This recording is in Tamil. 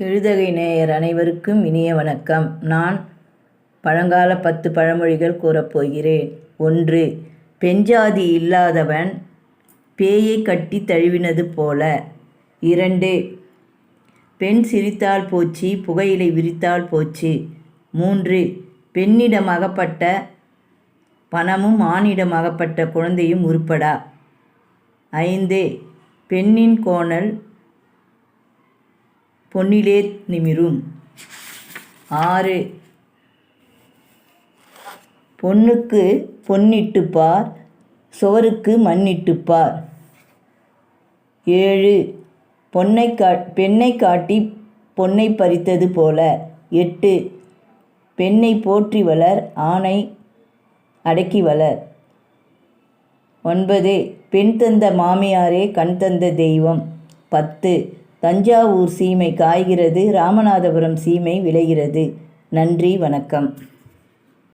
எழுதகை நேயர் அனைவருக்கும் இனிய வணக்கம். நான் பழங்கால பத்து பழமொழிகள் கூறப்போகிறேன் ஒன்று பெண்ஜாதி இல்லாதவன் பேயை கட்டி தழுவினது போல. இரண்டு பெண் சிரித்தால் போச்சு புகையிலை விரித்தால் போச்சு. மூன்று பெண்ணிடம் அகப்பட்ட பணமும் ஆணிடம் அகப்பட்ட குழந்தையும் உருப்படா. ஐந்து பெண்ணின் கோணல் பொன்னிலே நிமிரும். ஆறு. பொண்ணுக்கு பொன்னிட்டுப் பார் சுவருக்கு மண்ணிட்டுப் பார். ஏழு. பொன்னை கா பெண்ணை காட்டி பொன்னை பறித்தது போல. எட்டு. பெண்ணை போற்றி வளர் ஆணை அடக்கி வளர். ஒன்பது. பெண் தந்த மாமியாரே கண் தந்த தெய்வம். பத்து. தஞ்சாவூர் சீமை காய்கிறது ராமநாதபுரம் சீமை விளைகிறது. நன்றி வணக்கம்.